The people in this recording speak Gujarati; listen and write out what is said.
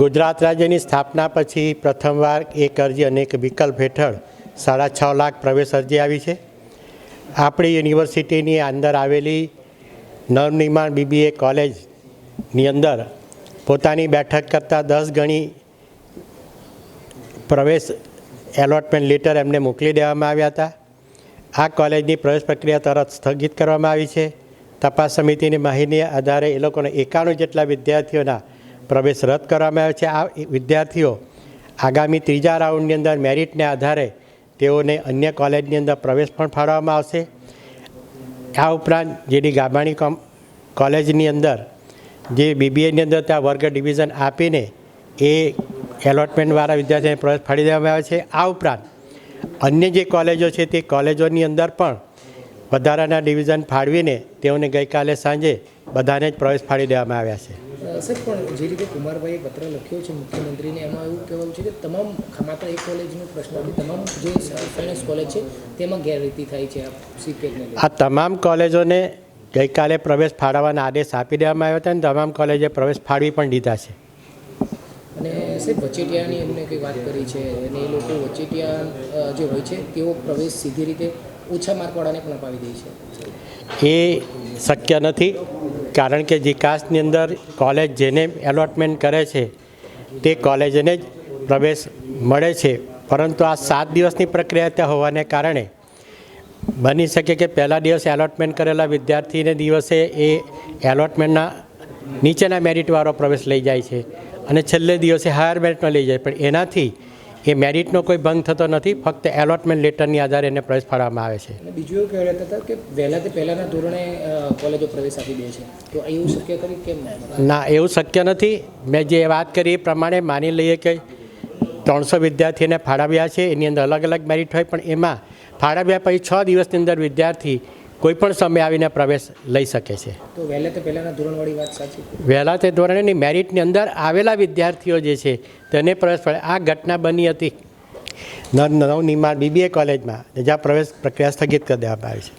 ગુજરાત રાજ્યની સ્થાપના પછી પ્રથમવાર એક અરજી અને એક વિકલ્પ હેઠળ સાડા છ લાખ પ્રવેશ અરજી આવી છે. આપણી યુનિવર્સિટીની અંદર આવેલી નવનિર્માણ બીબીએ કોલેજની અંદર પોતાની બેઠક કરતાં દસ ગણી પ્રવેશ એલોટમેન્ટ લેટર એમને મોકલી દેવામાં આવ્યા હતા. આ કોલેજની પ્રવેશ પ્રક્રિયા તરત સ્થગિત કરવામાં આવી છે. તપાસ સમિતિની માહિતી આધારે એ લોકોને એકાણું જેટલા વિદ્યાર્થીઓના પ્રવેશ રદ કરવામાં આવ્યો છે. આ વિદ્યાર્થીઓ આગામી ત્રીજા રાઉન્ડની અંદર મેરિટને આધારે તેઓને અન્ય કોલેજની અંદર પ્રવેશ પણ ફાળવવામાં આવશે. આ ઉપરાંત જેની ગાબાણી કોલેજની અંદર જે બીબીએની અંદર ત્યાં વર્ગ ડિવિઝન આપીને એ એલોટમેન્ટવાળા વિદ્યાર્થીઓને પ્રવેશ ફાળી દેવામાં આવે છે. આ ઉપરાંત અન્ય જે કોલેજો છે તે કોલેજોની અંદર પણ વધારાના ડિવિઝન ફાળવીને તેઓને ગઈકાલે સાંજે બધાને જ પ્રવેશ ફાળી દેવામાં આવ્યા છે. સર પણ જે રીતે કુમારભાઈએ પત્ર લખ્યો છે મુખ્યમંત્રીને એમાં એવું કહેવાયું છે કે તમામ માત્ર એક કોલેજનો પ્રશ્ન તમામ જે ફાઇનાન્સ કોલેજ છે તેમાં ગેરરીતિ થાય છે આ તમામ કોલેજોને ગઈકાલે પ્રવેશ ફાળવવાના આદેશ આપી દેવામાં આવ્યો હતા અને તમામ કોલેજે પ્રવેશ ફાળવી પણ દીધા છે. અને સાહેબ વચેટિયાની એમને કંઈ વાત કરી છે? અને એ લોકો વચેટિયા જે હોય છે તેઓ પ્રવેશ સીધી રીતે ઓછા માર્કવાળાને પણ અપાવી દે છે. એ શક્ય નથી. કારણ કે વિકાસની અંદર કોલેજ જેને એલોટમેન્ટ કરે છે, તે કોલેજને જ પ્રવેશ મળે છે. પરંતુ આ સાત દિવસની પ્રક્રિયા ત્યાં હોવાને કારણે બની શકે કે પહેલા દિવસે એલોટમેન્ટ કરેલા વિદ્યાર્થીને દિવસે એ એલોટમેન્ટના નીચેના મેરિટવાળો પ્રવેશ લઈ જાય છે અને છેલ્લે દિવસે હાયર મેરિટમાં લઈ જાય. પણ એનાથી એ મેરિટનો કોઈ ભંગ થતો નથી ફક્ત એલોટમેન્ટ લેટરની આધારે એને પ્રવેશ ફાળવવામાં આવે છે. બીજું એવું કહેવાતા હતા કે વહેલા તે પહેલાંના ધોરણે કોલેજો પ્રવેશ આપી દે છે. તો એવું શક્ય કરી કેમ ના? એવું શક્ય નથી. મેં જે વાત કરી એ પ્રમાણે માની લઈએ કે ત્રણસો વિદ્યાર્થીને ફાળવ્યા છે. એની અંદર અલગ અલગ મેરિટ હોય પણ એમાં ફાળવ્યા પછી છ દિવસની અંદર વિદ્યાર્થી કોઈ પણ સમય આવીને પ્રવેશ લઈ શકે છે. તો વહેલા તે પહેલાંના ધોરણવાળી વાત સાચી? વહેલા તે ધોરણેની મેરિટની અંદર આવેલા વિદ્યાર્થીઓ જે છે તેને પ્રવેશ પડે. આ ઘટના બની હતી. નવ નવનિર્માણ બીબીએ કોલેજમાં જ્યાં પ્રવેશ પ્રક્રિયા સ્થગિત કરી દેવામાં આવી છે.